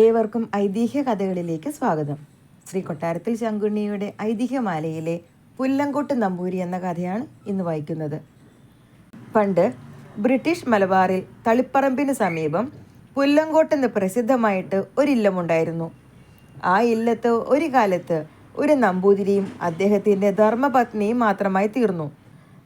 ഏവർക്കും ഐതിഹ്യ കഥകളിലേക്ക് സ്വാഗതം. ശ്രീ കൊട്ടാരത്തിൽ ശങ്കുണ്ണിയുടെ ഐതിഹ്യമാലയിലെ പുല്ലങ്കോട്ട് നമ്പൂരി എന്ന കഥയാണ് ഇന്ന് വായിക്കുന്നത്. പണ്ട് ബ്രിട്ടീഷ് മലബാറിൽ തളിപ്പറമ്പിന് സമീപം പുല്ലങ്കോട്ട് എന്ന് പ്രസിദ്ധമായിട്ട് ഒരില്ലമുണ്ടായിരുന്നു ആ ഇല്ലത്ത് ഒരു കാലത്ത് ഒരു നമ്പൂതിരിയും അദ്ദേഹത്തിന്റെ ധർമ്മപത്നിയും മാത്രമായി തീർന്നു.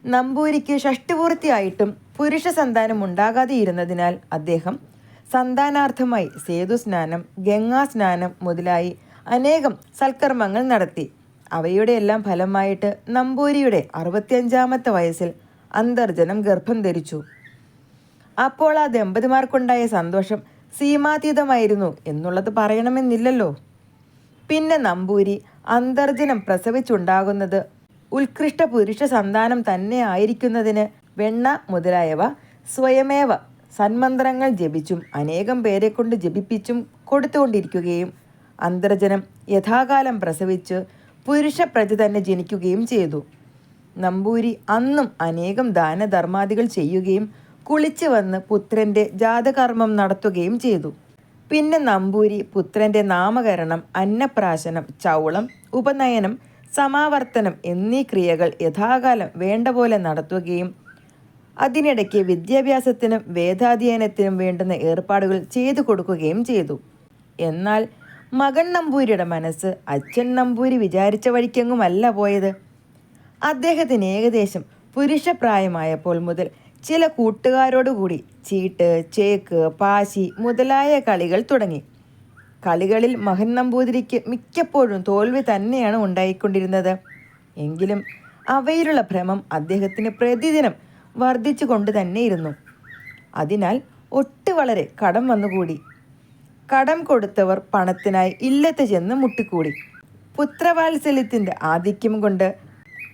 നമ്പൂരിക്ക് ഷഷ്ടിപൂർത്തിയായിട്ടും പുരുഷ സന്താനം ഉണ്ടാകാതെ ഇരുന്നതിനാൽ അദ്ദേഹം സന്താനാർത്ഥമായി സേതുസ്നാനം ഗംഗാസ്നാനം മുതലായി അനേകം സൽക്കർമ്മങ്ങൾ നടത്തി. അവയുടെ എല്ലാം ഫലമായിട്ട് നമ്പൂരിയുടെ അറുപത്തിയഞ്ചാമത്തെ വയസ്സിൽ അന്തർജനം ഗർഭം ധരിച്ചു. അപ്പോൾ ആ ദമ്പതിമാർക്കുണ്ടായ സന്തോഷം സീമാതീതമായിരുന്നു എന്നുള്ളത് പറയണമെന്നില്ലല്ലോ. പിന്നെ നമ്പൂരി അന്തർജനം പ്രസവിച്ചുണ്ടാകുന്നത് ഉത്കൃഷ്ട പുരുഷ സന്താനം തന്നെ ആയിരിക്കുന്നതിന് വെണ്ണ മുതലായവ സ്വയമേവ സന്മന്ത്രങ്ങൾ ജപിച്ചും അനേകം പേരെ കൊണ്ട് ജപിപ്പിച്ചും കൊടുത്തുകൊണ്ടിരിക്കുകയും അന്തർജനം യഥാകാലം പ്രസവിച്ച് പുരുഷ പ്രജ തന്നെ ജനിക്കുകയും ചെയ്തു. നമ്പൂരി അന്നും അനേകം ദാനധർമാദികൾ ചെയ്യുകയും കുളിച്ചു വന്ന് പുത്രന്റെ ജാതകർമ്മം നടത്തുകയും ചെയ്തു. പിന്നെ നമ്പൂരി പുത്രന്റെ നാമകരണം അന്നപ്രാശനം ചൗളം ഉപനയനം സമാവർത്തനം എന്നീ ക്രിയകൾ യഥാകാലം വേണ്ട പോലെ നടത്തുകയും അതിനിടയ്ക്ക് വിദ്യാഭ്യാസത്തിനും വേദാധ്യയനത്തിനും വേണ്ടുന്ന ഏർപ്പാടുകൾ ചെയ്തു കൊടുക്കുകയും ചെയ്തു. എന്നാൽ മകൻ നമ്പൂരിയുടെ മനസ്സ് അച്ഛൻ നമ്പൂരി വിചാരിച്ച വഴിക്കെങ്ങുമല്ല പോയത്. അദ്ദേഹത്തിന് ഏകദേശം പുരുഷപ്രായമായപ്പോൾ മുതൽ ചില കൂട്ടുകാരോടുകൂടി ചീട്ട് ചേക്ക് പാശി മുതലായ കളികൾ തുടങ്ങി. കളികളിൽ മഹൻ നമ്പൂതിരിക്ക് മിക്കപ്പോഴും തോൽവി തന്നെയാണ് ഉണ്ടായിക്കൊണ്ടിരുന്നത്. എങ്കിലും അവയിലുള്ള ഭ്രമം അദ്ദേഹത്തിന് പ്രതിദിനം വർദ്ധിച്ചു കൊണ്ട് തന്നെയിരുന്നു അതിനാൽ ഒട്ടു വളരെ കടം വന്നുകൂടി. കടം കൊടുത്തവർ പണത്തിനായി ഇല്ലത്ത് ചെന്ന് മുട്ടിക്കൂടി. പുത്രവാത്സല്യത്തിന്റെ ആധിക്യം കൊണ്ട്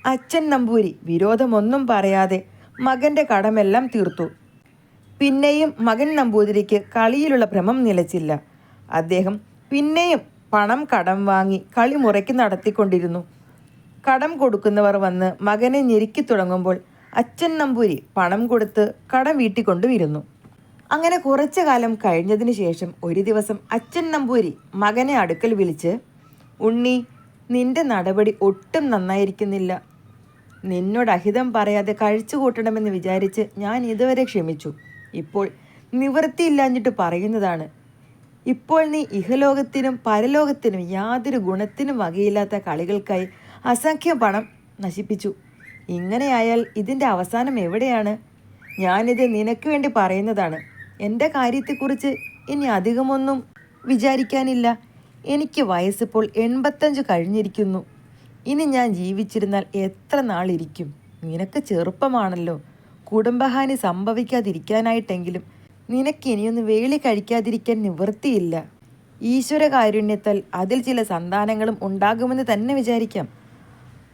അച്ഛൻ നമ്പൂരി വിരോധമൊന്നും പറയാതെ മകന്റെ കടമെല്ലാം തീർത്തു. പിന്നെയും മകൻ നമ്പൂതിരിക്ക് കളിയിലുള്ള ഭ്രമം നിലച്ചില്ല. അദ്ദേഹം പിന്നെയും പണം കടം വാങ്ങി കളി മുറയ്ക്ക് നടത്തിക്കൊണ്ടിരുന്നു. കടം കൊടുക്കുന്നവർ വന്ന് മകനെ ഞെരുക്കി തുടങ്ങുമ്പോൾ അച്ഛൻ നമ്പൂരി പണം കൊടുത്ത് കടം വീട്ടിക്കൊണ്ടുവരുന്നു. അങ്ങനെ കുറച്ചു കാലം കഴിഞ്ഞതിന് ശേഷം ഒരു ദിവസം അച്ഛൻ നമ്പൂരി മകനെ അടുക്കൽ വിളിച്ച് ഉണ്ണി നിന്റെ നടപടി ഒട്ടും നന്നായിരിക്കുന്നില്ല. നിന്നോട് അഹിതം പറയാതെ കഴിച്ചു കൂട്ടണമെന്ന് വിചാരിച്ച് ഞാൻ ഇതുവരെ ക്ഷമിച്ചു. ഇപ്പോൾ നിവൃത്തിയില്ലാഞ്ഞിട്ട് പറയുന്നതാണ്. ഇപ്പോൾ നീ ഇഹലോകത്തിനും പരലോകത്തിനും യാതൊരു ഗുണത്തിനും വകയില്ലാത്ത കളികൾക്കായി അസംഖ്യം പണം നശിപ്പിച്ചു. ഇങ്ങനെയായാൽ ഇതിന്റെ അവസാനം എവിടെയാണ്? ഞാനിത് നിനക്ക് വേണ്ടി പറയുന്നതാണ്. എന്റെ കാര്യത്തെക്കുറിച്ച് ഇനി അധികമൊന്നും വിചാരിക്കാനില്ല. എനിക്ക് വയസ്സിപ്പോൾ എൺപത്തഞ്ച് കഴിഞ്ഞിരിക്കുന്നു. ഇനി ഞാൻ ജീവിച്ചിരുന്നാൽ എത്ര നാളിരിക്കും? നിനക്ക് ചെറുപ്പമാണല്ലോ. കുടുംബഹാനി സംഭവിക്കാതിരിക്കാനായിട്ടെങ്കിലും നിനക്ക് ഇനിയൊന്ന് വേളി കഴിക്കാതിരിക്കാൻ നിവൃത്തിയില്ല. ഈശ്വര കാരുണ്യത്താൽ അതിൽ ചില സന്താനങ്ങളും ഉണ്ടാകുമെന്ന് തന്നെ വിചാരിക്കാം.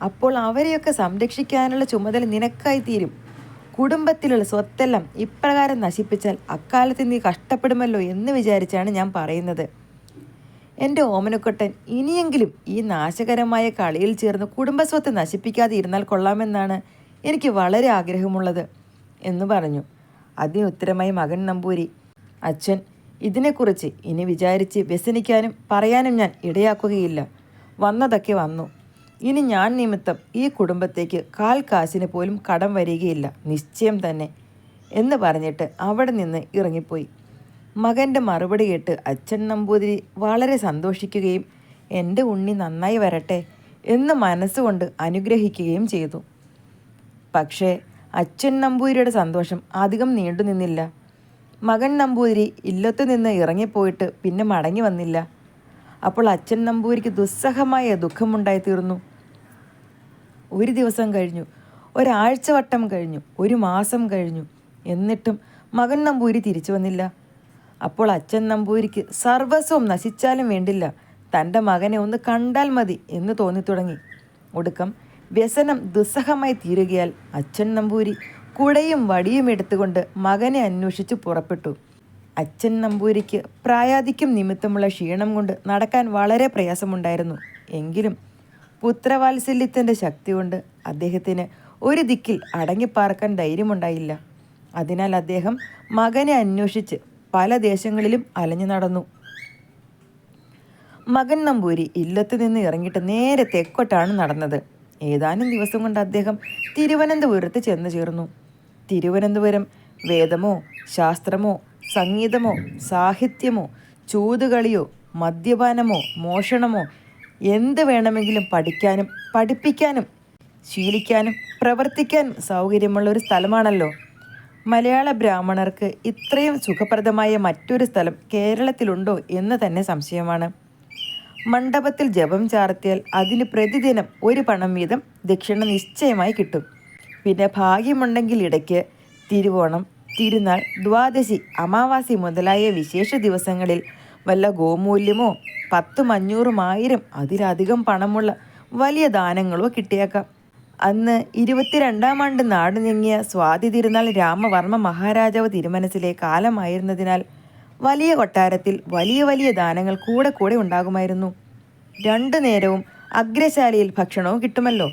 അപ്പോൾ അവരെയൊക്കെ സംരക്ഷിക്കാനുള്ള ചുമതല നിനക്കായി തീരും. കുടുംബത്തിലുള്ള സ്വത്തെല്ലാം ഇപ്രകാരം നശിപ്പിച്ചാൽ അക്കാലത്ത് നീ കഷ്ടപ്പെടുമല്ലോ എന്ന് വിചാരിച്ചാണ് ഞാൻ പറയുന്നത്. എന്റെ ഓമനക്കൊട്ടൻ ഇനിയെങ്കിലും ഈ നാശകരമായ കളിയിൽ ചേർന്ന് കുടുംബസ്വത്ത് നശിപ്പിക്കാതെ ഇരുന്നാൽ കൊള്ളാമെന്നാണ് എനിക്ക് വളരെ ആഗ്രഹമുള്ളത് എന്ന് പറഞ്ഞു. അതിന് ഉത്തരമായി മകൻ നമ്പൂരി അച്ഛൻ ഇതിനെക്കുറിച്ച് ഇനി വിചാരിച്ച് വ്യസനിക്കാനും പറയാനും ഞാൻ ഇടയാക്കുകയില്ല. വന്നതൊക്കെ വന്നു. ഇനി ഞാൻ നിമിത്തം ഈ കുടുംബത്തേക്ക് കാൽ കാശിന് പോലും കടം വരികയില്ല. നിശ്ചയം തന്നെ. എന്ന് പറഞ്ഞിട്ട് അവിടെ നിന്ന് ഇറങ്ങിപ്പോയി. മകന്റെ മറുപടി കേട്ട് അച്ഛൻ നമ്പൂതിരി വളരെ സന്തോഷിക്കുകയും എന്റെ ഉണ്ണി നന്നായി വരട്ടെ എന്ന് മനസ്സുകൊണ്ട് അനുഗ്രഹിക്കുകയും ചെയ്തു. പക്ഷേ അച്ഛൻ നമ്പൂതിരിയുടെ സന്തോഷം അധികം നീണ്ടു നിന്നില്ല മകൻ നമ്പൂതിരി ഇല്ലത്തു നിന്ന് ഇറങ്ങിപ്പോയിട്ട് പിന്നെ മടങ്ങി വന്നില്ല. അപ്പോൾ അച്ഛൻ നമ്പൂരിക്ക് ദുസ്സഹമായ ദുഃഖമുണ്ടായി തീർന്നു ഒരു ദിവസം കഴിഞ്ഞു. ഒരാഴ്ച വട്ടം കഴിഞ്ഞു. ഒരു മാസം കഴിഞ്ഞു. എന്നിട്ടും മകൻ നമ്പൂരി തിരിച്ചു വന്നില്ല. അപ്പോൾ അച്ഛൻ നമ്പൂരിക്ക് സർവസ്വം നശിച്ചാലും വേണ്ടില്ല. തന്റെ മകനെ ഒന്ന് കണ്ടാൽ മതി എന്ന് തോന്നിത്തുടങ്ങി. ഒടുക്കം വ്യസനം ദുസ്സഹമായി തീരുകയാൽ അച്ഛൻ നമ്പൂരി കുടയും വടിയും എടുത്തുകൊണ്ട് മകനെ അന്വേഷിച്ച് പുറപ്പെട്ടു. അച്ഛൻ നമ്പൂരിക്ക് പ്രായാധിക്യം നിമിത്തമുള്ള ക്ഷീണം കൊണ്ട് നടക്കാൻ വളരെ പ്രയാസമുണ്ടായിരുന്നു. എങ്കിലും പുത്രവാത്സല്യത്തിന്റെ ശക്തി കൊണ്ട് അദ്ദേഹത്തിന് ഒരു ദിക്കിൽ അടങ്ങിപ്പാർക്കാൻ ധൈര്യമുണ്ടായില്ല. അതിനാൽ അദ്ദേഹം മകനെ അന്വേഷിച്ച് പല ദേശങ്ങളിലും അലഞ്ഞു നടന്നു. മകൻ നമ്പൂരി ഇല്ലത്ത് നിന്ന് ഇറങ്ങിയിട്ട് നേരെ തെക്കോട്ടാണ് നടന്നത്. ഏതാനും ദിവസം കൊണ്ട് അദ്ദേഹം തിരുവനന്തപുരത്ത് ചെന്നു ചേർന്നു. തിരുവനന്തപുരം വേദമോ ശാസ്ത്രമോ സംഗീതമോ സാഹിത്യമോ ചൂതുകളിയോ മദ്യപാനമോ മോഷണമോ എന്ത് വേണമെങ്കിലും പഠിക്കാനും പഠിപ്പിക്കാനും ശീലിക്കാനും പ്രവർത്തിക്കാനും സൗകര്യമുള്ള ഒരു സ്ഥലമാണല്ലോ. മലയാള ബ്രാഹ്മണർക്ക് ഇത്രയും സുഖപ്രദമായ മറ്റൊരു സ്ഥലം കേരളത്തിലുണ്ടോ എന്ന് തന്നെ സംശയമാണ്. മണ്ഡപത്തിൽ ജപം ചാർത്തിയാൽ അതിന് പ്രതിദിനം ഒരു പണം വീതം ദക്ഷിണ നിശ്ചയമായി കിട്ടും. പിന്നെ ഭാഗ്യമുണ്ടെങ്കിൽ ഇടയ്ക്ക് തിരുവോണം തിരുനാൾ ദ്വാദശി അമാവാസി മുതലായ വിശേഷ ദിവസങ്ങളിൽ വല്ല ഗോമൂല്യമോ പത്തും അഞ്ഞൂറും ആയിരം അതിലധികം പണമുള്ള വലിയ ദാനങ്ങളോ കിട്ടിയേക്കാം. അന്ന് ഇരുപത്തിരണ്ടാം ആണ്ട് നാട് നീങ്ങിയ സ്വാതി തിരുനാൾ രാമവർമ്മ മഹാരാജാവ് തിരുമനസിലെ കാലമായിരുന്നതിനാൽ വലിയ കൊട്ടാരത്തിൽ വലിയ വലിയ ദാനങ്ങൾ കൂടെ കൂടെ ഉണ്ടാകുമായിരുന്നു. രണ്ടു നേരവും അഗ്രശാലയിൽ ഭക്ഷണവും കിട്ടുമല്ലോ?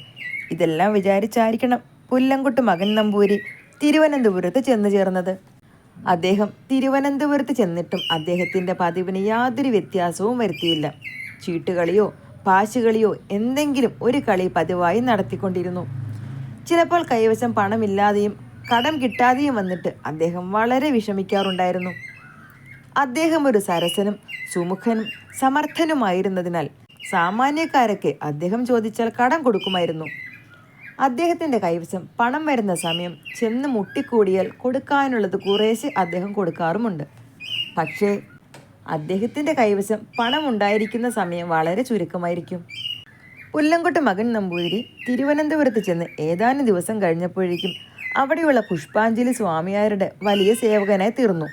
ഇതെല്ലാം വിചാരിച്ചായിരിക്കണം പുല്ലങ്കുട്ട് മകൻ നമ്പൂരി തിരുവനന്തപുരത്ത് ചെന്നു ചേർന്നത്. അദ്ദേഹം തിരുവനന്തപുരത്ത് ചെന്നിട്ടും അദ്ദേഹത്തിന്റെ പതിവിന് യാതൊരു വ്യത്യാസവും വരുത്തിയില്ല. ചീട്ടുകളിയോ പാശുകളിയോ എന്തെങ്കിലും ഒരു കളി പതിവായി നടത്തിക്കൊണ്ടിരുന്നു. ചിലപ്പോൾ കൈവശം പണമില്ലാതെയും കടം കിട്ടാതെയും വന്നിട്ട് അദ്ദേഹം വളരെ വിഷമിക്കാറുണ്ടായിരുന്നു. അദ്ദേഹം ഒരു സരസനും സുമുഖനും സമർത്ഥനുമായിരുന്നതിനാൽ സാമാന്യക്കാരൊക്കെ അദ്ദേഹം ചോദിച്ചാൽ കടം കൊടുക്കുമായിരുന്നു. അദ്ദേഹത്തിന്റെ കൈവശം പണം വരുന്ന സമയം ചെന്ന് മുട്ടിക്കൂടിയാൽ കൊടുക്കാനുള്ളത് കുറേശ്ശെ അദ്ദേഹം കൊടുക്കാറുമുണ്ട്. പക്ഷേ അദ്ദേഹത്തിന്റെ കൈവശം പണം ഉണ്ടായിരിക്കുന്ന സമയം വളരെ ചുരുക്കമായിരിക്കും. പുല്ലങ്കൊട്ട് മകൻ നമ്പൂതിരി തിരുവനന്തപുരത്ത് ചെന്ന് ഏതാനും ദിവസം കഴിഞ്ഞപ്പോഴേക്കും അവിടെയുള്ള പുഷ്പാഞ്ജലി സ്വാമിയാരുടെ വലിയ സേവകനായി തീർന്നു.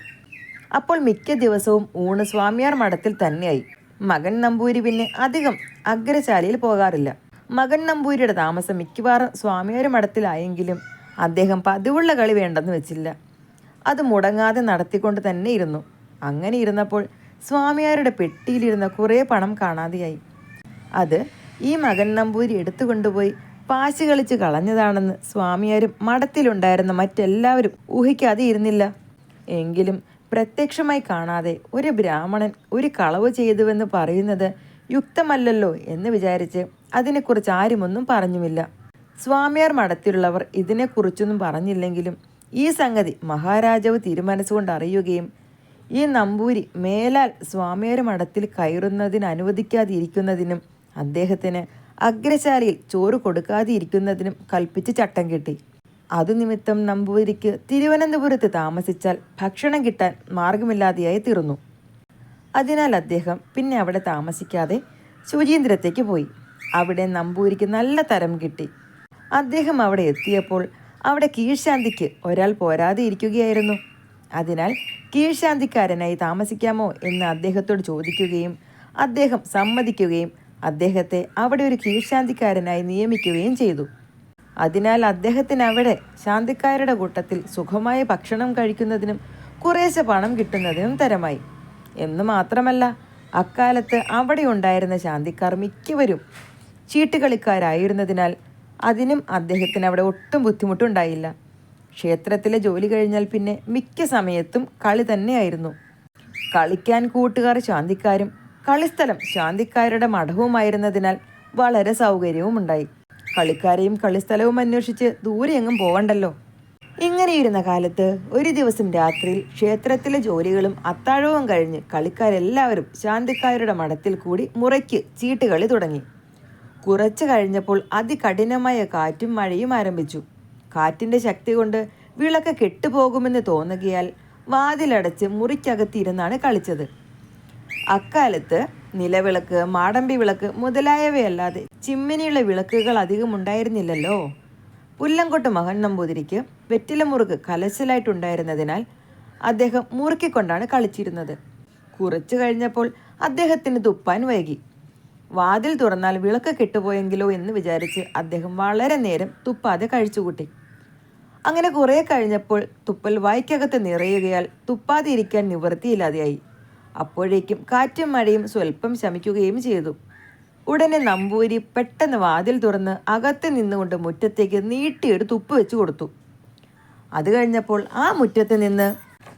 അപ്പോൾ മിക്ക ദിവസവും ഊണ് സ്വാമിയാർ മഠത്തിൽ തന്നെയായി. മകൻ നമ്പൂരി പിന്നെ അധികം അഗ്രശാലയിൽ പോകാറില്ല. മകൻ നമ്പൂരിയുടെ താമസം മിക്കവാറും സ്വാമിയൊരു മഠത്തിലായെങ്കിലും അദ്ദേഹം പതിവുള്ള കളി വേണ്ടെന്ന് വെച്ചില്ല. അത് മുടങ്ങാതെ നടത്തിക്കൊണ്ട് തന്നെ ഇരുന്നു. അങ്ങനെ ഇരുന്നപ്പോൾ സ്വാമിയാരുടെ പെട്ടിയിലിരുന്ന കുറേ പണം കാണാതെയായി. അത് ഈ മകൻ നമ്പൂരി എടുത്തുകൊണ്ടുപോയി പാശ് കളിച്ച് കളഞ്ഞതാണെന്ന് സ്വാമിയാരും മഠത്തിലുണ്ടായിരുന്ന മറ്റെല്ലാവരും ഊഹിക്കാതെ ഇരുന്നില്ല. എങ്കിലും പ്രത്യക്ഷമായി കാണാതെ ഒരു ബ്രാഹ്മണൻ ഒരു കളവ് ചെയ്തുവെന്ന് പറയുന്നത് യുക്തമല്ലല്ലോ എന്ന് വിചാരിച്ച് അതിനെക്കുറിച്ച് ആരുമൊന്നും പറഞ്ഞുമില്ല. സ്വാമിയാർ മഠത്തിലുള്ളവർ ഇതിനെക്കുറിച്ചൊന്നും പറഞ്ഞില്ലെങ്കിലും ഈ സംഗതി മഹാരാജാവ് തീരുമാനിച്ചുകൊണ്ട് അറിയുകയും ഈ നമ്പൂരി മേലാൽ സ്വാമിയാർ മഠത്തിൽ കയറുന്നതിന് അനുവദിക്കാതിരിക്കുന്നതിനും അദ്ദേഹത്തിന് അഗ്രശാലയിൽ ചോറ് കൊടുക്കാതിരിക്കുന്നതിനും കൽപ്പിച്ച് ചട്ടം കിട്ടി. അതു നിമിത്തം നമ്പൂരിക്ക് തിരുവനന്തപുരത്ത് താമസിച്ചാൽ ഭക്ഷണം കിട്ടാൻ മാർഗമില്ലാതെയായി തീർന്നു. അതിനാൽ അദ്ദേഹം പിന്നെ അവിടെ താമസിക്കാതെ ശുചീന്ദ്രത്തേക്ക് പോയി. അവിടെ നമ്പൂരിക്ക് നല്ല തരം കിട്ടി. അദ്ദേഹം അവിടെ എത്തിയപ്പോൾ അവിടെ കീഴ്ശാന്തിക്ക് ഒരാൾ പോരാതെ ഇരിക്കുകയായിരുന്നു. അതിനാൽ കീഴ്ശാന്തിക്കാരനായി താമസിക്കാമോ എന്ന് അദ്ദേഹത്തോട് ചോദിക്കുകയും അദ്ദേഹം സമ്മതിക്കുകയും അദ്ദേഹത്തെ അവിടെ ഒരു കീഴ്ശാന്തിക്കാരനായി നിയമിക്കുകയും ചെയ്തു. അതിനാൽ അദ്ദേഹത്തിന് അവിടെ ശാന്തിക്കാരുടെ കൂട്ടത്തിൽ സുഖമായ ഭക്ഷണം കഴിക്കുന്നതിനും കുറേശ്ശെ പണം കിട്ടുന്നതിനും തരമായി. എന്ന് മാത്രമല്ല അക്കാലത്ത് അവിടെ ഉണ്ടായിരുന്ന ശാന്തിക്കാർ മിക്കവരും ചീട്ടുകളിക്കാരായിരുന്നതിനാൽ അതിനും അദ്ദേഹത്തിന് അവിടെ ഒട്ടും ബുദ്ധിമുട്ടുണ്ടായില്ല. ക്ഷേത്രത്തിലെ ജോലി കഴിഞ്ഞാൽ പിന്നെ മിക്ക സമയത്തും കളി തന്നെയായിരുന്നു. കളിക്കാൻ കൂട്ടുകാർ ശാന്തിക്കാരും കളിസ്ഥലം ശാന്തിക്കാരുടെ മഠവുമായിരുന്നതിനാൽ വളരെ സൗകര്യവും ഉണ്ടായി കളിക്കാരെയും കളിസ്ഥലവും അന്വേഷിച്ച് ദൂരെയെങ്ങും പോവണ്ടല്ലോ. ഇങ്ങനെയിരുന്ന കാലത്ത് ഒരു ദിവസം രാത്രിയിൽ ക്ഷേത്രത്തിലെ ജോലികളും അത്താഴവും കഴിഞ്ഞ് കളിക്കാരെല്ലാവരും ശാന്തിക്കാരുടെ മഠത്തിൽ കൂടി മുറയ്ക്ക് ചീട്ടുകളി തുടങ്ങി. കുറച്ചു കഴിഞ്ഞപ്പോൾ അതികഠിനമായ കാറ്റും മഴയും ആരംഭിച്ചു. കാറ്റിന്റെ ശക്തി കൊണ്ട് വിളക്ക് കെട്ടുപോകുമെന്ന് തോന്നുകയാൽ വാതിലടച്ച് മുറിക്കകത്തിരുന്നാണ് കളിച്ചത്. അക്കാലത്ത് നിലവിളക്ക് മാടമ്പി വിളക്ക് മുതലായവയല്ലാതെ ചിമ്മിനിയുള്ള വിളക്കുകൾ അധികം ഉണ്ടായിരുന്നില്ലല്ലോ. പുല്ലങ്കോട്ട് മകൻ നമ്പൂതിരിക്ക് വെറ്റിലമുറുക്ക് കലശലായിട്ടുണ്ടായിരുന്നതിനാൽ അദ്ദേഹം മുറുക്കിക്കൊണ്ടാണ് കളിച്ചിരുന്നത്. കുറച്ചു കഴിഞ്ഞപ്പോൾ അദ്ദേഹത്തിന് തുപ്പാൻ വൈകി. വാതിൽ തുറന്നാൽ വിളക്ക് കെട്ടുപോയെങ്കിലോ എന്ന് വിചാരിച്ച് അദ്ദേഹം വളരെ നേരം തുപ്പാതെ കഴിച്ചുകൂട്ടി. അങ്ങനെ കുറേ കഴിഞ്ഞപ്പോൾ തുപ്പൽ വായ്ക്കകത്ത് നിറയുകയാൽ തുപ്പാതെ ഇരിക്കാൻ നിവൃത്തിയില്ലാതെയായി. അപ്പോഴേക്കും കാറ്റും മഴയും സ്വല്പം ശമിക്കുകയും ചെയ്തു. ഉടനെ നമ്പൂരി പെട്ടെന്ന് വാതിൽ തുറന്ന് അകത്ത് നിന്നുകൊണ്ട് മുറ്റത്തേക്ക് നീട്ടിയൊരു തുപ്പ് വെച്ചു കൊടുത്തു. അത് കഴിഞ്ഞപ്പോൾ ആ മുറ്റത്ത് നിന്ന്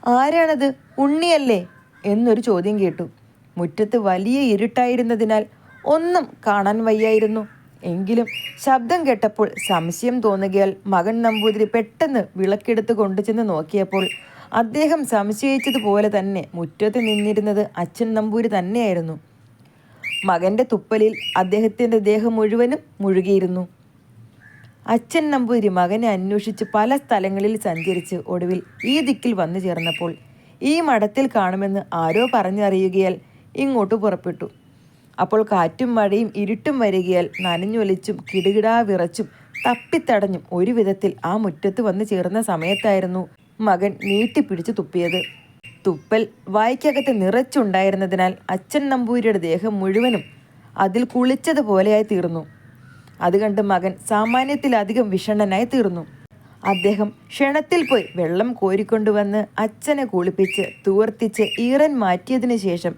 ആരാണത്? ഉണ്ണിയല്ലേ? എന്നൊരു ചോദ്യം കേട്ടു. മുറ്റത്ത് വലിയ ഇരുട്ടായിരുന്നതിനാൽ ഒന്നും കാണാൻ വയ്യായിരുന്നു. എങ്കിലും ശബ്ദം കേട്ടപ്പോൾ സംശയം തോന്നുകയാൽ മകൻ നമ്പൂതിരി പെട്ടെന്ന് വിളക്കെടുത്ത് കൊണ്ടുചെന്ന് നോക്കിയപ്പോൾ അദ്ദേഹം സംശയിച്ചതുപോലെ തന്നെ മുറ്റത്ത് നിന്നിരുന്നത് അച്ഛൻ നമ്പൂരി തന്നെയായിരുന്നു. മകന്റെ തുപ്പലിൽ അദ്ദേഹത്തിന്റെ ദേഹം മുഴുവനും മുഴുകിയിരുന്നു. അച്ഛൻ നമ്പൂരി മകനെ അന്വേഷിച്ച് പല സ്ഥലങ്ങളിൽ സഞ്ചരിച്ച് ഒടുവിൽ ഈ ദിക്കിൽ വന്നു ചേർന്നപ്പോൾ ഈ മഠത്തിൽ കാണുമെന്ന് ആരോ പറഞ്ഞറിയുകയാൽ ഇങ്ങോട്ട് പുറപ്പെട്ടു. അപ്പോൾ കാറ്റും മഴയും ഇരുട്ടും വരികയാൽ നനഞ്ഞൊലിച്ചും കിടുകിടാ വിറച്ചും തപ്പിത്തടഞ്ഞും ഒരു വിധത്തിൽ ആ മുറ്റത്ത് വന്നു ചേർന്ന സമയത്തായിരുന്നു മകൻ നീട്ടിപ്പിടിച്ച് തുപ്പിയത്. തുപ്പൽ വായ്ക്കകത്ത് നിറച്ചുണ്ടായിരുന്നതിനാൽ അച്ഛൻ നമ്പൂരിയുടെ ദേഹം മുഴുവനും അതിൽ കുളിച്ചതുപോലെയായി തീർന്നു. അത് കണ്ട് മകൻ സാമാന്യത്തിലധികം വിഷണ്ണനായി തീർന്നു. അദ്ദേഹം ക്ഷണത്തിൽ പോയി വെള്ളം കോരിക്കൊണ്ടുവന്ന് അച്ഛനെ കുളിപ്പിച്ച് തൂർത്തിച്ച് ഈറൻ മാറ്റിയതിനു ശേഷം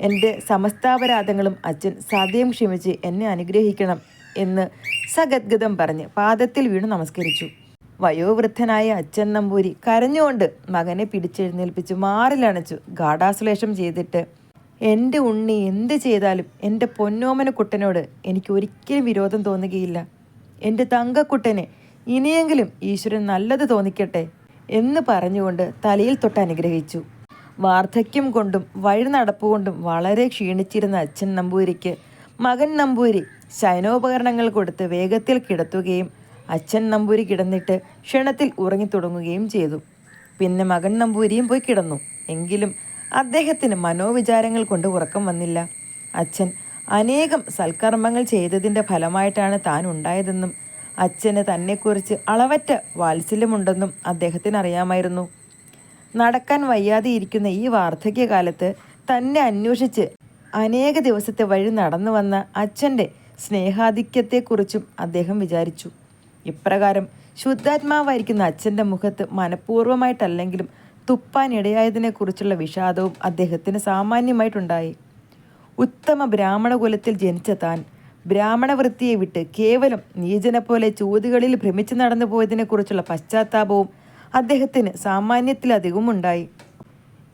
എന്റെ സമസ്താപരാധങ്ങളും അച്ഛൻ സദയം ക്ഷമിച്ച് എന്നെ അനുഗ്രഹിക്കണം എന്ന് സഗദ്ഗതം പറഞ്ഞ് പാദത്തിൽ വീണു നമസ്കരിച്ചു. വയോവൃദ്ധനായ അച്ഛൻ നമ്പൂരി കരഞ്ഞുകൊണ്ട് മകനെ പിടിച്ചെഴുന്നേൽപ്പിച്ച് മാറിലണച്ചു ഗാഠാശ്ലേഷം ചെയ്തിട്ട് എന്റെ ഉണ്ണി എന്ത് ചെയ്താലും എന്റെ പൊന്നോമന കുട്ടനോട് എനിക്ക് ഒരിക്കലും വിരോധം തോന്നുകയില്ല. എന്റെ തങ്കക്കുട്ടനെ ഇനിയെങ്കിലും ഈശ്വരൻ നല്ലത് തോന്നിക്കട്ടെ എന്ന് പറഞ്ഞുകൊണ്ട് തലയിൽ തൊട്ട് അനുഗ്രഹിച്ചു. വാർദ്ധക്യം കൊണ്ടും വഴി നടപ്പുകൊണ്ടും വളരെ ക്ഷീണിച്ചിരുന്ന അച്ഛൻ നമ്പൂരിക്ക് മകൻ നമ്പൂരി ശയനോപകരണങ്ങൾ കൊടുത്ത് വേഗത്തിൽ കിടത്തുകയും അച്ഛൻ നമ്പൂരി കിടന്നിട്ട് ക്ഷണത്തിൽ ഉറങ്ങിത്തുടങ്ങുകയും ചെയ്തു. പിന്നെ മകൻ നമ്പൂരിയും പോയി കിടന്നു. എങ്കിലും അദ്ദേഹത്തിന് മനോവിചാരങ്ങൾ കൊണ്ട് ഉറക്കം വന്നില്ല. അച്ഛൻ അനേകം സൽക്കർമ്മങ്ങൾ ചെയ്തതിന്റെ ഫലമായിട്ടാണ് താൻ ഉണ്ടായതെന്നും അച്ഛന് തന്നെക്കുറിച്ച് അളവറ്റ വാത്സല്യമുണ്ടെന്നും അദ്ദേഹത്തിന് അറിയാമായിരുന്നു. നടക്കാൻ വയ്യാതെ ഇരിക്കുന്ന ഈ വാർദ്ധക്യകാലത്ത് തന്നെ അന്വേഷിച്ച് അനേക ദിവസത്തെ വഴി നടന്നു വന്ന അച്ഛന്റെ സ്നേഹാധിക്യത്തെക്കുറിച്ചും അദ്ദേഹം വിചാരിച്ചു. ഇപ്രകാരം ശുദ്ധാത്മാവായിരിക്കുന്ന അച്ഛന്റെ മുഖത്ത് മനഃപൂർവമായിട്ടല്ലെങ്കിലും തുപ്പാൻ ഇടയായതിനെക്കുറിച്ചുള്ള വിഷാദവും അദ്ദേഹത്തിന് സാമാന്യമായിട്ടുണ്ടായി. ഉത്തമ ബ്രാഹ്മണ കുലത്തിൽ ജനിച്ച താൻ ബ്രാഹ്മണ വൃത്തിയെ വിട്ട് കേവലം നീചനെ പോലെ ചൂതുകളിൽ ഭ്രമിച്ചു നടന്നു പോയതിനെക്കുറിച്ചുള്ള പശ്ചാത്താപവും അദ്ദേഹത്തിന് സാമാന്യത്തിലധികം ഉണ്ടായി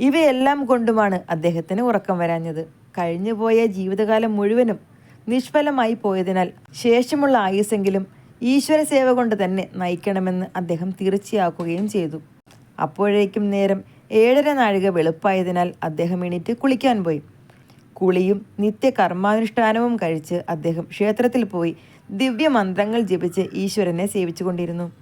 ഇവയെല്ലാം കൊണ്ടുമാണ് അദ്ദേഹത്തിന് ഉറക്കം വരാഞ്ഞത്. കഴിഞ്ഞുപോയ ജീവിതകാലം മുഴുവനും നിഷ്ഫലമായി പോയതിനാൽ ശേഷമുള്ള ആയുസെങ്കിലും ഈശ്വര സേവ കൊണ്ട് തന്നെ നയിക്കണമെന്ന് അദ്ദേഹം തീർച്ചയാക്കുകയും ചെയ്തു. അപ്പോഴേക്കും നേരം ഏഴര നാഴിക വെളുപ്പായതിനാൽ അദ്ദേഹം എണീറ്റ് കുളിക്കാൻ പോയി. കുളിയും നിത്യ കർമാനുഷ്ഠാനവും കഴിച്ച് അദ്ദേഹം ക്ഷേത്രത്തിൽ പോയി ദിവ്യമന്ത്രങ്ങൾ ജപിച്ച് ഈശ്വരനെ സേവിച്ചുകൊണ്ടിരുന്നു.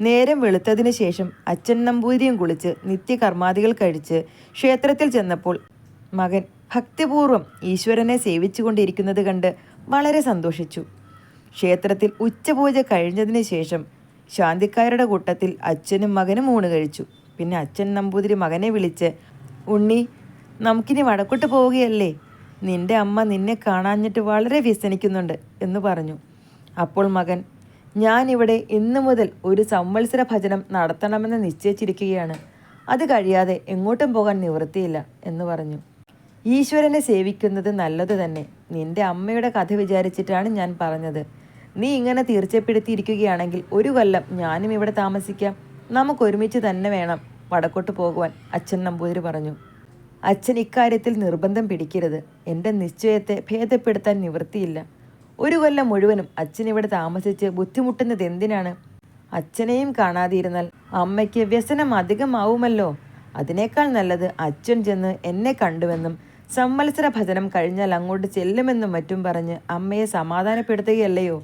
നേരം വെളുത്തതിന് ശേഷം അച്ഛൻ നമ്പൂതിരിയും കുളിച്ച് നിത്യകർമാദികൾ കഴിച്ച് ക്ഷേത്രത്തിൽ ചെന്നപ്പോൾ മകൻ ഭക്തിപൂർവം ഈശ്വരനെ സേവിച്ചുകൊണ്ടിരിക്കുന്നത് കണ്ട് വളരെ സന്തോഷിച്ചു. ക്ഷേത്രത്തിൽ ഉച്ചപൂജ കഴിഞ്ഞതിന് ശേഷം ശാന്തിക്കാരുടെ കൂട്ടത്തിൽ അച്ഛനും മകനും ഊണ് കഴിച്ചു. പിന്നെ അച്ഛൻ നമ്പൂതിരി മകനെ വിളിച്ച് ഉണ്ണി നമുക്കിനി വടക്കോട്ട് പോവുകയല്ലേ? നിന്റെ അമ്മ നിന്നെ കാണാഞ്ഞിട്ട് വളരെ വ്യസനിക്കുന്നുണ്ട് എന്ന് പറഞ്ഞു. അപ്പോൾ മകൻ ഞാനിവിടെ ഇന്നു മുതൽ ഒരു സംവത്സര ഭജനം നടത്തണമെന്ന് നിശ്ചയിച്ചിരിക്കുകയാണ്. അത് കഴിയാതെ എങ്ങോട്ടും പോകാൻ നിവൃത്തിയില്ല എന്ന് പറഞ്ഞു. ഈശ്വരനെ സേവിക്കുന്നത് നല്ലത് തന്നെ. നിന്റെ അമ്മയുടെ കഥ വിചാരിച്ചിട്ടാണ് ഞാൻ പറഞ്ഞത്. നീ ഇങ്ങനെ തീർച്ചപ്പെടുത്തിയിരിക്കുകയാണെങ്കിൽ ഒരു കൊല്ലം ഞാനും ഇവിടെ താമസിക്കാം. നമുക്കൊരുമിച്ച് തന്നെ വേണം വടക്കോട്ട് പോകുവാൻ അച്ഛൻ നമ്പൂതിരി പറഞ്ഞു. അച്ഛൻ ഇക്കാര്യത്തിൽ നിർബന്ധം പിടിക്കരുത്. എന്റെ നിശ്ചയത്തെ ഭേദപ്പെടുത്താൻ നിവൃത്തിയില്ല. ഒരു കൊല്ലം മുഴുവനും അച്ഛൻ ഇവിടെ താമസിച്ച് ബുദ്ധിമുട്ടുന്നത് എന്തിനാണ്? അച്ഛനെയും കാണാതിരുന്നാൽ അമ്മയ്ക്ക് വ്യസനം അധികമാവുമല്ലോ. അതിനേക്കാൾ നല്ലത് അച്ഛൻ ചെന്ന് എന്നെ കണ്ടുവെന്നും സംവത്സര ഭജനം കഴിഞ്ഞാൽ അങ്ങോട്ട് ചെല്ലുമെന്നും മറ്റും പറഞ്ഞ് അമ്മയെ സമാധാനപ്പെടുത്തുകയല്ലയോ?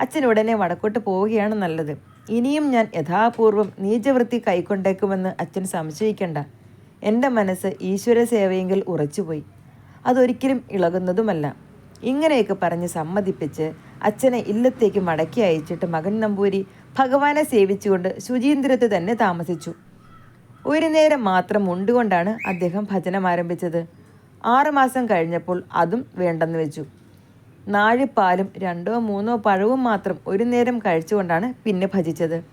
അച്ഛൻ ഉടനെ വടക്കോട്ട് പോവുകയാണ് നല്ലത്. ഇനിയും ഞാൻ യഥാപൂർവം നീചവൃത്തി കൈക്കൊണ്ടേക്കുമെന്ന് അച്ഛൻ സംശയിക്കണ്ട. എന്റെ മനസ്സ് ഈശ്വര സേവയെങ്കിൽ ഉറച്ചുപോയി. അതൊരിക്കലും ഇളകുന്നതുമല്ല. ഇങ്ങനെയൊക്കെ പറഞ്ഞ് സമ്മതിപ്പിച്ച് അച്ഛനെ ഇല്ലത്തേക്ക് മടക്കി അയച്ചിട്ട് മകൻ നമ്പൂരി ഭഗവാനെ സേവിച്ചുകൊണ്ട് ശുചീന്ദ്രത്ത് തന്നെ താമസിച്ചു. ഒരു നേരം മാത്രം ഉണ്ടുകൊണ്ടാണ് അദ്ദേഹം ഭജനം ആരംഭിച്ചത്. ആറുമാസം കഴിഞ്ഞപ്പോൾ അതും വേണ്ടെന്ന് വെച്ചു. നാഴിപ്പാലും രണ്ടോ മൂന്നോ പഴവും മാത്രം ഒരു നേരം കഴിച്ചുകൊണ്ടാണ് പിന്നെ ഭജിച്ചത്.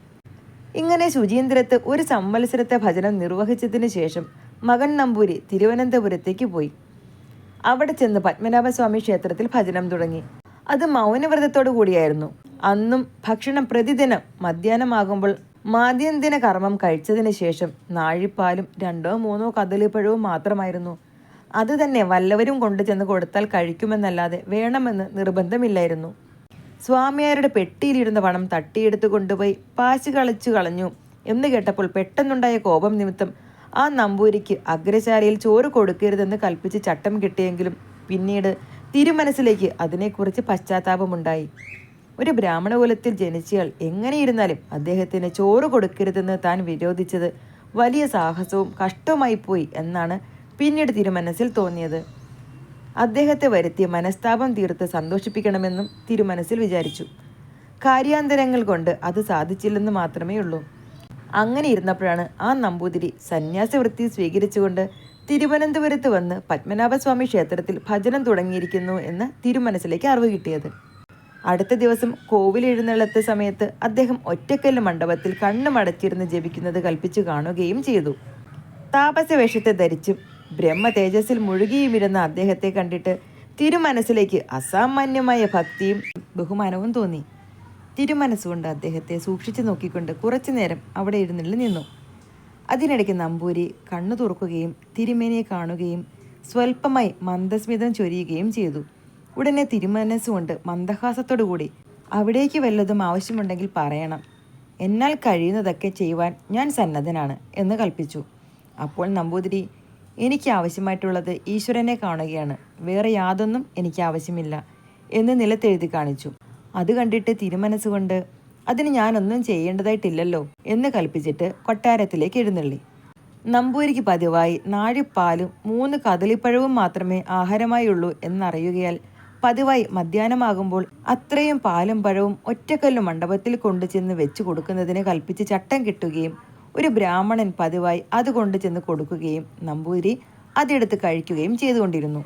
ഇങ്ങനെ ശുചീന്ദ്രത്ത് ഒരു സംവത്സരത്തെ ഭജനം നിർവഹിച്ചതിന് ശേഷം മകൻ നമ്പൂരി തിരുവനന്തപുരത്തേക്ക് പോയി. അവിടെ ചെന്ന് പത്മനാഭസ്വാമി ക്ഷേത്രത്തിൽ ഭജനം തുടങ്ങി. അത് മൗനവ്രതത്തോടു കൂടിയായിരുന്നു. അന്നും ഭക്ഷണം പ്രതിദിനം മധ്യാഹ്നമാകുമ്പോൾ മാധ്യന്തിന കർമ്മം കഴിച്ചതിന് ശേഷം നാഴിപ്പാലും രണ്ടോ മൂന്നോ കദളിപ്പഴവും മാത്രമായിരുന്നു. അത് തന്നെ വല്ലവരും കൊണ്ടു ചെന്ന് കൊടുത്താൽ കഴിക്കുമെന്നല്ലാതെ വേണമെന്ന് നിർബന്ധമില്ലായിരുന്നു. സ്വാമിയാരുടെ പെട്ടിയിലിരുന്ന പണം തട്ടിയെടുത്ത് കൊണ്ടുപോയി പാശ് കളിച്ചു കളഞ്ഞു എന്ന് കേട്ടപ്പോൾ പെട്ടെന്നുണ്ടായ കോപം നിമിത്തം ആ നമ്പൂരിക്ക് അഗ്രശാലയിൽ ചോറ് കൊടുക്കരുതെന്ന് കൽപ്പിച്ച് ചട്ടം കിട്ടിയെങ്കിലും പിന്നീട് തിരുമനസ്സിലേക്ക് അതിനെക്കുറിച്ച് പശ്ചാത്താപമുണ്ടായി. ഒരു ബ്രാഹ്മണകുലത്തിൽ ജനിച്ചയാൾ എങ്ങനെയിരുന്നാലും അദ്ദേഹത്തിന് ചോറ് കൊടുക്കരുതെന്ന് താൻ വിരോധിച്ചത് വലിയ സാഹസവും കഷ്ടവുമായി പോയി എന്നാണ് പിന്നീട് തിരുമനസ്സിൽ തോന്നിയത്. അദ്ദേഹത്തെ വരുത്തിയ മനസ്താപം തീർത്ത് സന്തോഷിപ്പിക്കണമെന്നും തിരുമനസ്സിൽ വിചാരിച്ചു. കാര്യാന്തരങ്ങൾ കൊണ്ട് അത് സാധിച്ചില്ലെന്ന് മാത്രമേ ഉള്ളൂ അങ്ങനെ ഇരുന്നപ്പോഴാണ് ആ നമ്പൂതിരി സന്യാസവൃത്തി സ്വീകരിച്ചുകൊണ്ട് തിരുവനന്തപുരത്ത് വന്ന് പത്മനാഭസ്വാമി ക്ഷേത്രത്തിൽ ഭജനം തുടങ്ങിയിരിക്കുന്നു എന്ന് തിരുമനസിലേക്ക് അറിവ് കിട്ടിയത്. അടുത്ത ദിവസം കോവിൽ എഴുന്നള്ളത്ത സമയത്ത് അദ്ദേഹം ഒറ്റക്കല്ല് മണ്ഡപത്തിൽ കണ്ണുമടച്ചിരുന്ന് ജപിക്കുന്നത് കൽപ്പിച്ചു കാണുകയും ചെയ്തു. താപസവേഷത്തെ ധരിച്ചും ബ്രഹ്മ തേജസ്സിൽ മുഴുകിയുമിരുന്ന അദ്ദേഹത്തെ കണ്ടിട്ട് തിരുമനസിലേക്ക് അസാമാന്യമായ ഭക്തിയും ബഹുമാനവും തോന്നി. തിരുമനസ്സുകൊണ്ട് അദ്ദേഹത്തെ സൂക്ഷിച്ചു നോക്കിക്കൊണ്ട് കുറച്ചു നേരം അവിടെ ഇരുന്നിൽ നിന്നു. അതിനിടയ്ക്ക് നമ്പൂരി കണ്ണു തുറക്കുകയും തിരുമേനിയെ കാണുകയും സ്വൽപ്പമായി മന്ദസ്മിതം ചൊരിയുകയും ചെയ്തു. ഉടനെ തിരുമനസ്സുകൊണ്ട് മന്ദഹാസത്തോടുകൂടി അവിടേക്ക് വല്ലതും ആവശ്യമുണ്ടെങ്കിൽ പറയണം. എന്നാൽ കഴിയുന്നതൊക്കെ ചെയ്യുവാൻ ഞാൻ സന്നദ്ധനാണ് എന്ന് കൽപ്പിച്ചു. അപ്പോൾ നമ്പൂതിരി എനിക്ക് ആവശ്യമായിട്ടുള്ളത് ഈശ്വരനെ കാണുകയാണ്. വേറെ യാതൊന്നും എനിക്ക് ആവശ്യമില്ല എന്ന് നിലത്തെഴുതി കാണിച്ചു. അത് കണ്ടിട്ട് തിരുമനസ്സുകൊണ്ട് അതിന് ഞാനൊന്നും ചെയ്യേണ്ടതായിട്ടില്ലല്ലോ എന്ന് കൽപ്പിച്ചിട്ട് കൊട്ടാരത്തിലേക്ക് എഴുന്നള്ളി. നമ്പൂരിക്ക് പതിവായി നാഴിപ്പാലും മൂന്ന് കദളിപ്പഴവും മാത്രമേ ആഹാരമായുള്ളൂ എന്നറിയുകയാൽ പതിവായി മധ്യാഹ്നമാകുമ്പോൾ അത്രയും പാലും പഴവും ഒറ്റക്കല്ലു മണ്ഡപത്തിൽ കൊണ്ടുചെന്ന് വെച്ചു കൊടുക്കുന്നതിന് കൽപ്പിച്ച് ചട്ടം കിട്ടുകയും ഒരു ബ്രാഹ്മണൻ പതിവായി അത് കൊണ്ടു ചെന്ന് കൊടുക്കുകയും നമ്പൂരി അതെടുത്ത് കഴിക്കുകയും ചെയ്തുകൊണ്ടിരുന്നു.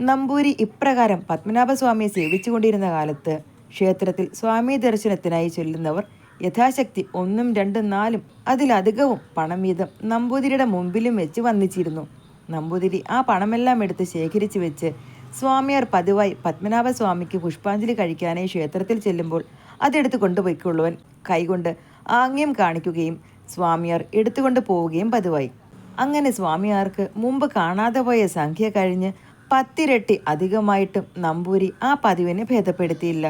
നമ്പൂരി ഇപ്രകാരം പത്മനാഭസ്വാമിയെ സേവിച്ചുകൊണ്ടിരുന്ന കാലത്ത് ക്ഷേത്രത്തിൽ സ്വാമി ദർശനത്തിനായി ചൊല്ലുന്നവർ യഥാശക്തി ഒന്നും രണ്ടും നാലും അതിലധികവും പണം വീതം നമ്പൂതിരിയുടെ മുമ്പിലും വെച്ച് വന്നിച്ചിരുന്നു നമ്പൂതിരി ആ പണമെല്ലാം എടുത്ത് ശേഖരിച്ച് വെച്ച് സ്വാമിയാർ പതിവായി പത്മനാഭസ്വാമിക്ക് പുഷ്പാഞ്ജലി കഴിക്കാനായി ക്ഷേത്രത്തിൽ ചെല്ലുമ്പോൾ അതെടുത്ത് കൊണ്ടുപോയിക്കൊള്ളുവൻ കൈകൊണ്ട് ആംഗ്യം കാണിക്കുകയും സ്വാമിയാർ എടുത്തുകൊണ്ട് പോവുകയും പതിവായി. അങ്ങനെ സ്വാമിയാർക്ക് മുമ്പ് കാണാതെ പോയ സംഖ്യ കഴിഞ്ഞ് പത്തിരട്ടി അധികമായിട്ടും നമ്പൂരി ആ പതിവിനെ ഭേദപ്പെടുത്തിയില്ല.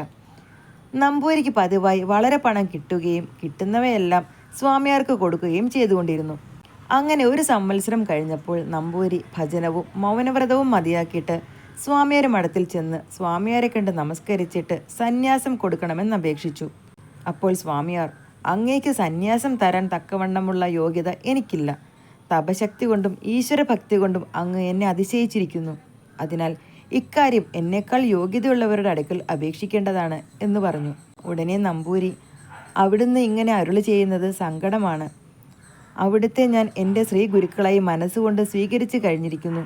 നമ്പൂരിക്ക് പതിവായി വളരെ പണം കിട്ടുകയും കിട്ടുന്നവയെല്ലാം സ്വാമിയാർക്ക് കൊടുക്കുകയും ചെയ്തുകൊണ്ടിരുന്നു. അങ്ങനെ ഒരു സംവത്സരം കഴിഞ്ഞപ്പോൾ നമ്പൂരി ഭജനവും മൗനവ്രതവും മതിയാക്കിയിട്ട് സ്വാമിയാരെ മഠത്തിൽ ചെന്ന് സ്വാമിയാരെ കണ്ട് നമസ്കരിച്ചിട്ട് സന്യാസം കൊടുക്കണമെന്ന് അപേക്ഷിച്ചു. അപ്പോൾ സ്വാമിയാർ അങ്ങേക്ക് സന്യാസം തരാൻ തക്കവണ്ണമുള്ള യോഗ്യത എനിക്കില്ല. തപശക്തി കൊണ്ടും ഈശ്വരഭക്തി കൊണ്ടും അങ്ങ് എന്നെ അതിശയിച്ചിരിക്കുന്നു. അതിനാൽ ഇക്കാര്യം എന്നേക്കാൾ യോഗ്യതയുള്ളവരുടെ അടുക്കൽ അപേക്ഷിക്കേണ്ടതാണ് എന്ന് പറഞ്ഞു. ഉടനെ നമ്പൂരി അവിടുന്ന് ഇങ്ങനെ അരുളി ചെയ്യുന്നത് സങ്കടമാണ്. അവിടുത്തെ ഞാൻ എന്റെ ശ്രീ ഗുരുക്കളായി മനസ്സുകൊണ്ട് സ്വീകരിച്ചു കഴിഞ്ഞിരിക്കുന്നു.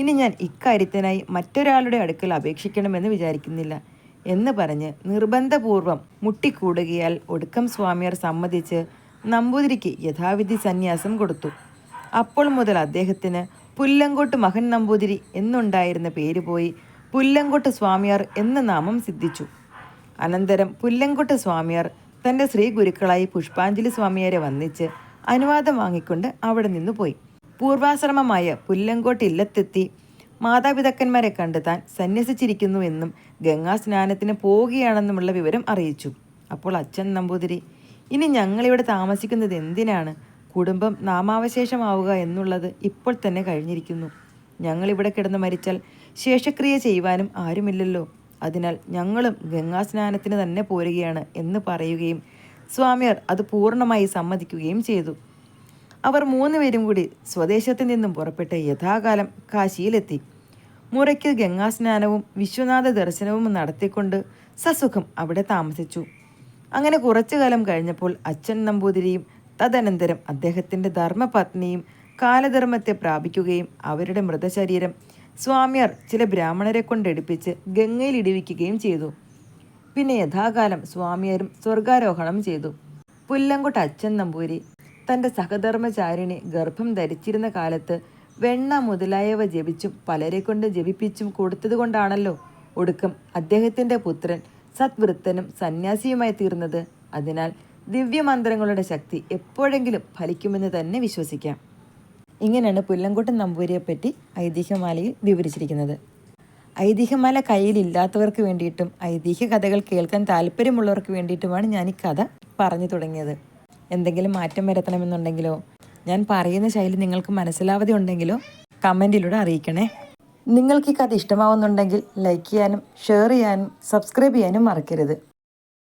ഇനി ഞാൻ ഇക്കാര്യത്തിനായി മറ്റൊരാളുടെ അടുക്കൽ അപേക്ഷിക്കണമെന്ന് വിചാരിക്കുന്നില്ല എന്ന് പറഞ്ഞ് നിർബന്ധപൂർവം മുട്ടിക്കൂടുകയാൽ ഒടുക്കം സ്വാമിയർ സമ്മതിച്ച് നമ്പൂതിരിക്ക് യഥാവിധി സന്യാസം കൊടുത്തു. അപ്പോൾ മുതൽ അദ്ദേഹത്തിന് പുല്ലങ്കോട്ട് മഹൻ നമ്പൂതിരി എന്നുണ്ടായിരുന്ന പേര് പോയി പുല്ലങ്കോട്ട് സ്വാമിയാർ എന്ന നാമം സിദ്ധിച്ചു. അനന്തരം പുല്ലങ്കോട്ട് സ്വാമിയാർ തന്റെ ശ്രീ ഗുരുക്കളായി പുഷ്പാഞ്ജലി സ്വാമിയാരെ വന്നിച്ച് അനുവാദം വാങ്ങിക്കൊണ്ട് അവിടെ നിന്ന് പോയി. പൂർവാശ്രമമായ പുല്ലങ്കോട്ട് ഇല്ലത്തെത്തി മാതാപിതാക്കന്മാരെ കണ്ട് താൻ സന്യസിച്ചിരിക്കുന്നു എന്നും ഗംഗാസ്നാനത്തിന് പോവുകയാണെന്നുമുള്ള വിവരം അറിയിച്ചു. അപ്പോൾ അച്ഛൻ നമ്പൂതിരി ഇനി ഞങ്ങളിവിടെ താമസിക്കുന്നത് എന്തിനാണ്? കുടുംബം നാമാവശേഷമാവുക എന്നുള്ളത് ഇപ്പോൾ തന്നെ കഴിഞ്ഞിരിക്കുന്നു. ഞങ്ങളിവിടെ കിടന്ന് മരിച്ചാൽ ശേഷക്രിയ ചെയ്യുവാനും ആരുമില്ലല്ലോ. അതിനാൽ ഞങ്ങളും ഗംഗാസ്നാനത്തിന് തന്നെ പോരുകയാണ് എന്ന് പറയുകയും സ്വാമിയർ അത് പൂർണമായി സമ്മതിക്കുകയും ചെയ്തു. അവർ മൂന്നുപേരും കൂടി സ്വദേശത്ത് നിന്നും പുറപ്പെട്ട് യഥാകാലം കാശിയിലെത്തി. മുറയ്ക്ക് ഗംഗാസ്നാനവും വിശ്വനാഥ ദർശനവും നടത്തിക്കൊണ്ട് സസുഖം അവിടെ താമസിച്ചു. അങ്ങനെ കുറച്ചു കാലം കഴിഞ്ഞപ്പോൾ അച്ഛൻ നമ്പൂതിരിയും തദനന്തരം അദ്ദേഹത്തിന്റെ ധർമ്മപത്നിയും കാലധർമ്മത്തെ പ്രാപിക്കുകയും അവരുടെ മൃതശരീരം സ്വാമിയാർ ചില ബ്രാഹ്മണരെ കൊണ്ടെടുപ്പിച്ച് ഗംഗയിൽ ഇടിവിക്കുകയും ചെയ്തു. പിന്നെ യഥാകാലം സ്വാമിയാരും സ്വർഗാരോഹണം ചെയ്തു. പുല്ലങ്കോട്ട് അച്ഛൻ നമ്പൂരി തന്റെ സഹധർമ്മചാരിണി ഗർഭം ധരിച്ചിരുന്ന കാലത്ത് വെണ്ണ മുതലായവ ജപിച്ചും പലരെ കൊണ്ട് ജപിപ്പിച്ചും കൊടുത്തതുകൊണ്ടാണല്ലോ ഒടുക്കം അദ്ദേഹത്തിന്റെ പുത്രൻ സത്വൃത്തനും സന്യാസിയുമായി തീർന്നത്. അതിനാൽ ദിവ്യമന്ത്രങ്ങളുടെ ശക്തി എപ്പോഴെങ്കിലും ഫലിക്കുമെന്ന് തന്നെ വിശ്വസിക്കാം. ഇങ്ങനെയാണ് പുല്ലങ്കോട്ടൻ നമ്പൂരിയെപ്പറ്റി ഐതിഹ്യമാലയിൽ വിവരിച്ചിരിക്കുന്നത്. ഐതിഹ്യമാല കയ്യിലില്ലാത്തവർക്ക് വേണ്ടിയിട്ടും ഐതിഹ്യ കഥകൾ കേൾക്കാൻ താല്പര്യമുള്ളവർക്ക് വേണ്ടിയിട്ടുമാണ് ഞാൻ ഈ കഥ പറഞ്ഞു തുടങ്ങിയത്. എന്തെങ്കിലും മാറ്റം വരുത്തണമെന്നുണ്ടെങ്കിലോ? ഞാൻ പറയുന്ന ശൈലി നിങ്ങൾക്ക് മനസ്സിലാവാതെ ഉണ്ടെങ്കിലോ? കമന്റിലൂടെ അറിയിക്കണേ. നിങ്ങൾക്ക് ഈ കഥ ഇഷ്ടമാവുന്നുണ്ടെങ്കിൽ ലൈക്ക് ചെയ്യാനും ഷെയർ ചെയ്യാനും സബ്സ്ക്രൈബ് ചെയ്യാനും മറക്കരുത്.